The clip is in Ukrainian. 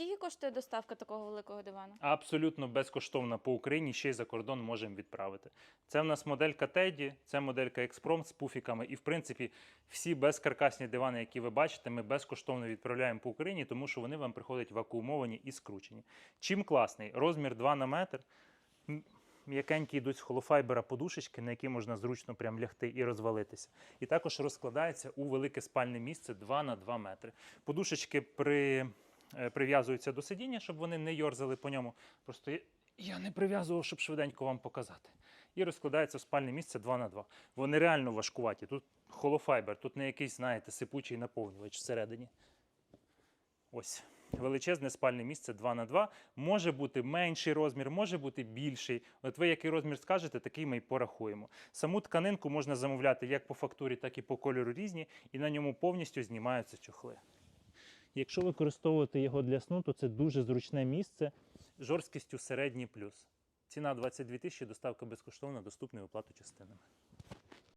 скільки коштує доставка такого великого дивана? Абсолютно безкоштовно по Україні, ще й за кордон можемо відправити. Це в нас моделька Теді, це моделька Експромт з пуфіками. І, в принципі, всі безкаркасні дивани, які ви бачите, ми безкоштовно відправляємо по Україні, тому що вони вам приходять вакуумовані і скручені. Чим класний? Розмір 2 на метр. М'якенькі йдуть з холофайбера подушечки, на які можна зручно прям лягти і розвалитися. І також розкладається у велике спальне місце 2 на 2 метри. Подушечки при, прив'язуються до сидіння, щоб вони не йорзали по ньому. Просто я- я не прив'язував, щоб швиденько вам показати. І розкладається в спальне місце 2 на 2. Вони реально важкуваті. Тут холофайбер, тут не якийсь, знаєте, сипучий наповнювач всередині. Ось. Величезне спальне місце 2 на 2 Може бути менший розмір, може бути більший. От ви який розмір скажете, такий ми й порахуємо. Саму тканинку можна замовляти як по фактурі, так і по кольору різні, і на ньому повністю знімаються чохли. Якщо використовувати його для сну, то це дуже зручне місце жорсткістю середній плюс. Ціна 22 тисячі, доставка безкоштовна, доступна оплату частинами.